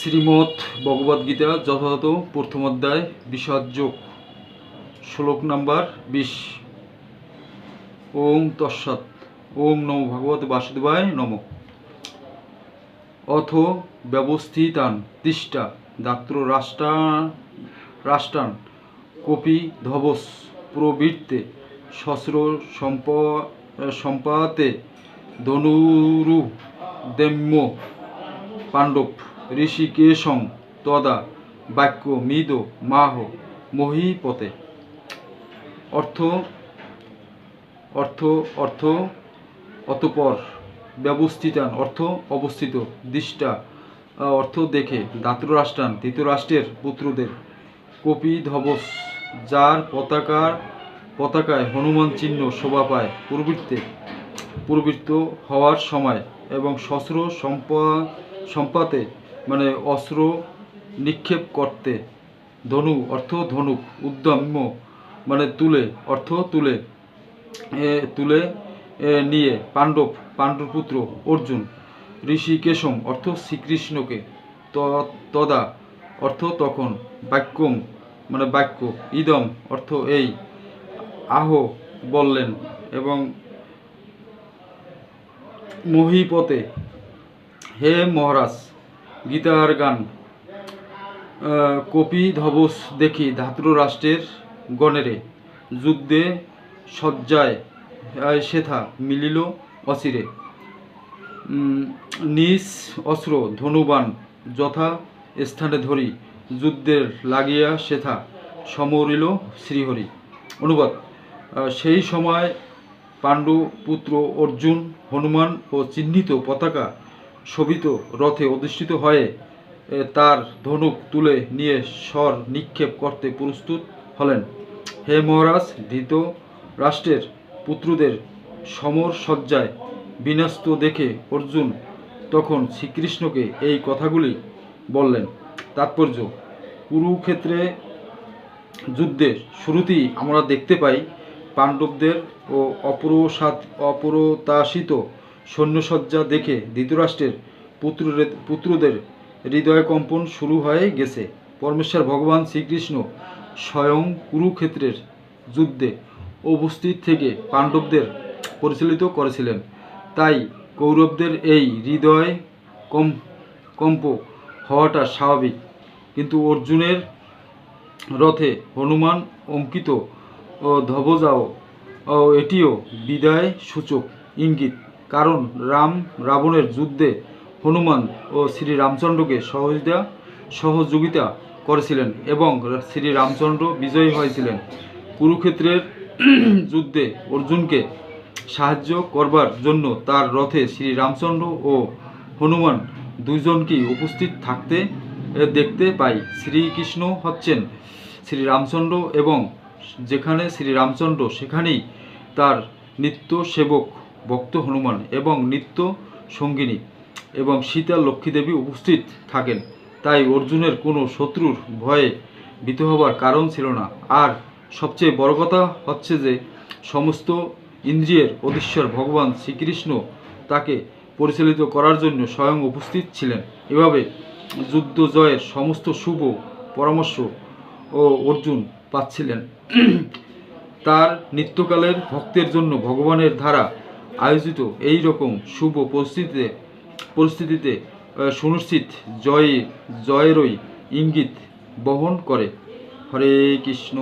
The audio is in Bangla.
শ্রীমৎ ভগবদ্গীতা যথাযথ প্রথম অধ্যায় বিষাদযোগ শ্লোক নাম্বার বিশ। ওম তৎসৎ, ওম নমো ভগবত বাসুদেবায় নম। অথ ব্যবস্থিতান তিষ্ঠা দাত্র রাষ্ট্রা রাষ্ট্রান কপি ধবস প্রবৃত্তে শস্র সম্প, সম্পাতে ধনুরু দেম্য পাণ্ডব। ঋষিকেশং তদা বাক্য মিদ মাহ মহীপতে। অর্থ অর্থ অর্থ, অতপর ব্যবস্থিতান, অর্থ অবস্থিত, দৃষ্টা অর্থ দেখে দাত্ররাষ্ট্রান ধৃতরাষ্ট্রের পুত্রদের। কপি ধবস, যার পতাকার, পতাকায় হনুমান চিহ্ন শোভা পায় প্রবৃত্তে প্রবৃত্ত হওয়ার সময় এবং শস্ত্র সম্পা, সম্পাতে মানে অস্ত্র নিক্ষেপ করতে। ধনু, অর্থ ধনুক, উদ্যম্য মানে তুলে, অর্থ তুলে তুলে নিয়ে, পাণ্ডব, পাণ্ডুপুত্র, অর্জুন ঋষিকেশম অর্থ শ্রীকৃষ্ণকে তদা, অর্থ তখন বাক্যম মানে বাক্য, ইদম, অর্থ এই, আহ, বললেন এবং মহিপতে, হে মহারাজ গীতার গান। কপি ধবস দেখি ধাত্র রাষ্ট্রের গণেরে। যুদ্ধে সজ্জায় সেথা মিলিল অচিরে। নিজ অস্ত্র ধনুবান যথা স্থানে ধরি। যুদ্ধের লাগিয়া সেথা সমরিল শ্রীহরি। অনুবাদ সেই সময় পাণ্ডু পুত্র অর্জুন, হনুমান ও চিহ্নিত পতাকা শোভিত রথে অধিষ্ঠিত হয়ে তার ধনুক তুলে নিয়ে স্বর নিক্ষেপ করতে প্রস্তুত হলেন। হে মহারাজ, ধৃত রাষ্ট্রের পুত্রদের সমর সজ্জায় বিনস্ত দেখে অর্জুন তখন শ্রীকৃষ্ণকে এই কথাগুলি বললেন। তাৎপর্য, কুরুক্ষেত্রে যুদ্ধের শুরুতেই আমরা দেখতে পাই পাণ্ডবদের ও অপরসাত অপরতাশিত সৈন্যসজ্জা দেখে ধৃতরাষ্ট্রের পুত্রদের পুত্রদের হৃদয় কম্পন শুরু হয়ে গেছে। পরমেশ্বর ভগবান শ্রীকৃষ্ণ স্বয়ং কুরুক্ষেত্রের যুদ্ধে উপস্থিত থেকে পাণ্ডবদের পরিচালিত করেছিলেন। তাই কৌরবদের এই হৃদয় কম, কম্প হওয়াটা স্বাভাবিক। কিন্তু অর্জুনের রথে হনুমান অঙ্কিত ধ্বজাও এটিও বিদায় সূচক ইঙ্গিত কারণ রাম রাবণের যুদ্ধে হনুমান ও শ্রী রামচন্দ্রকে সহযোগিতা সহযোগিতা করেছিলেন এবং শ্রী রামচন্দ্র বিজয়ী হয়েছিলেন। কুরুক্ষেত্রের যুদ্ধে অর্জুনকে সাহায্য করবার জন্য তার রথে শ্রী রামচন্দ্র ও হনুমান দুইজনকেই উপস্থিত থাকতে, দেখতে পাই। শ্রীকৃষ্ণ হচ্ছেন শ্রী রামচন্দ্র এবং যেখানে শ্রী রামচন্দ্র সেখানেই তার নিত্য সেবক ভক্ত হনুমান এবং নিত্য সঙ্গিনী এবং সীতা লক্ষ্মীদেবী উপস্থিত থাকেন। তাই অর্জুনের কোনো শত্রুর ভয়ে ভীত হবার কারণ ছিল না। আর সবচেয়ে বড় কথা হচ্ছে যে, সমস্ত ইন্দ্রিয়ের অধীশ্বর ভগবান শ্রীকৃষ্ণ তাকে পরিচালিত করার জন্য স্বয়ং উপস্থিত ছিলেন। এভাবে যুদ্ধ জয়ের সমস্ত শুভ পরামর্শ ও অর্জুন পাচ্ছিলেন। তার নিত্যকালের ভক্তের জন্য ভগবানের দ্বারা আয়োজিত এই রকম শুভ পরিস্থিতিতে পরিস্থিতিতে সুনিশ্চিত জয় জয়েরই ইঙ্গিত বহন করে। হরে কৃষ্ণ।